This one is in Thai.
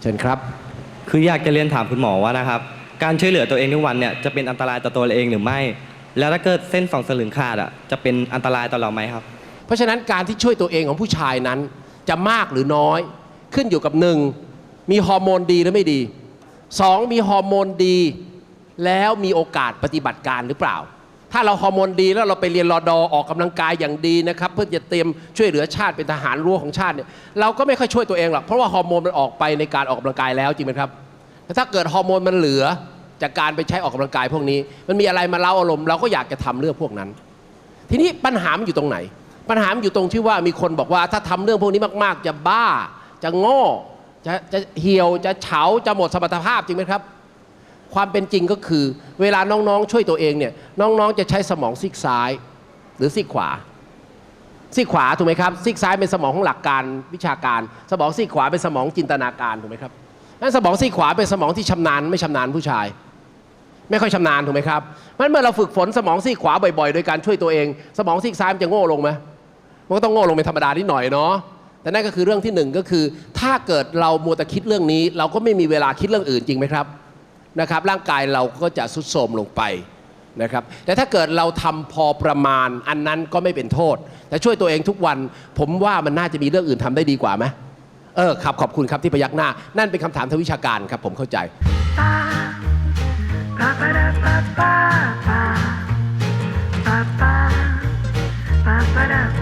เชิญครับ คืออยากจะเรียนถามคุณหมอว่านะครับ การช่วยเหลือตัวเองทุกวันเนี่ยจะเป็นอันตรายต่อตัวเราเองหรือไม่ แล้วถ้าเกิดเส้นสองสลึงขาดอะจะเป็นอันตรายต่อเราไหมครับ เพราะฉะนั้นการที่ช่วยตัวเองของผู้ชายนั้นจะมากหรือน้อย ขึ้นอยู่กับหนึ่งมีฮอร์โมนดีหรือไม่ดีสองมีฮอร์โมนดี แล้วมีโอกาสปฏิบัติการหรือเปล่า ถ้าเราฮอร์โมนดีแล้วเราไปเรียนรอดอออกกำลังกายอย่างดีนะครับเพื่อจะเตรียมช่วยเหลือชาติเป็นทหารรั้วของชาติเนี่ยเราก็ไม่ค่อยช่วยตัวเองหรอกเพราะว่าฮอร์โมนมันออกไปในการออกกำลังกายแล้วจริงไหมครับแต่ถ้าเกิดฮอร์โมนมันเหลือจากการไปใช้ออกกำลังกายพวกนี้ มันมีอะไรมาเล่าอารมณ์เราก็อยากจะทำเรื่องพวกนั้น ทีนี้ปัญหามันอยู่ตรงไหน ปัญหามันอยู่ตรงที่ว่ามีคนบอกว่าถ้าทำเรื่องพวกนี้มาก ๆ จะบ้าจะโง่จะจะเหี่ยวจะเฉาจะหมดสมรรถภาพจริงไหมครับ ความเป็นจริงก็คือ เวลาน้องๆ ช่วยตัวเองเนี่ยน้องๆจะใช้สมองซีกซ้าย หรือซีกขวาซีกขวาถูกไหมครับซีกซ้ายเป็นสมองของหลักการวิชาการ สมองซีกขวาเป็นสมองจินตนาการถูกไหมครับนั้นสมองซีกขวาเป็นสมองที่ชำนาญไม่ชำนาญผู้ชาย ไม่ค่อยชำนาญถูกไหมครับมันเมื่อเราฝึกฝนสมองซีกขวาบ่อยๆ โดยการช่วยตัวเอง สมองซีกซ้ายมันจะโง่ลงไหมมันก็ต้องโง่ลงเป็นธรรมดานิดหน่อยเนาะแต่นั่นก็คือเรื่องที่หนึ่งก็คือ ถ้าเกิดเรามัวแต่คิดเรื่องนี้ เราก็ไม่มีเวลาคิดเรื่องอื่นจริงไหมครับ นะครับร่างกายเราก็จะสุดโทมลงไปนะครับแต่ถ้าเกิดเราทำพอประมาณอันนั้นก็ไม่เป็นโทษ แต่ช่วยตัวเองทุกวัน ผมว่ามันน่าจะมีเรื่องอื่นทำได้ดีกว่าไหมเออครับขอบคุณครับที่พยักหน้า นั่นเป็นคำถามทวิชาการครับ ผมเข้าใจ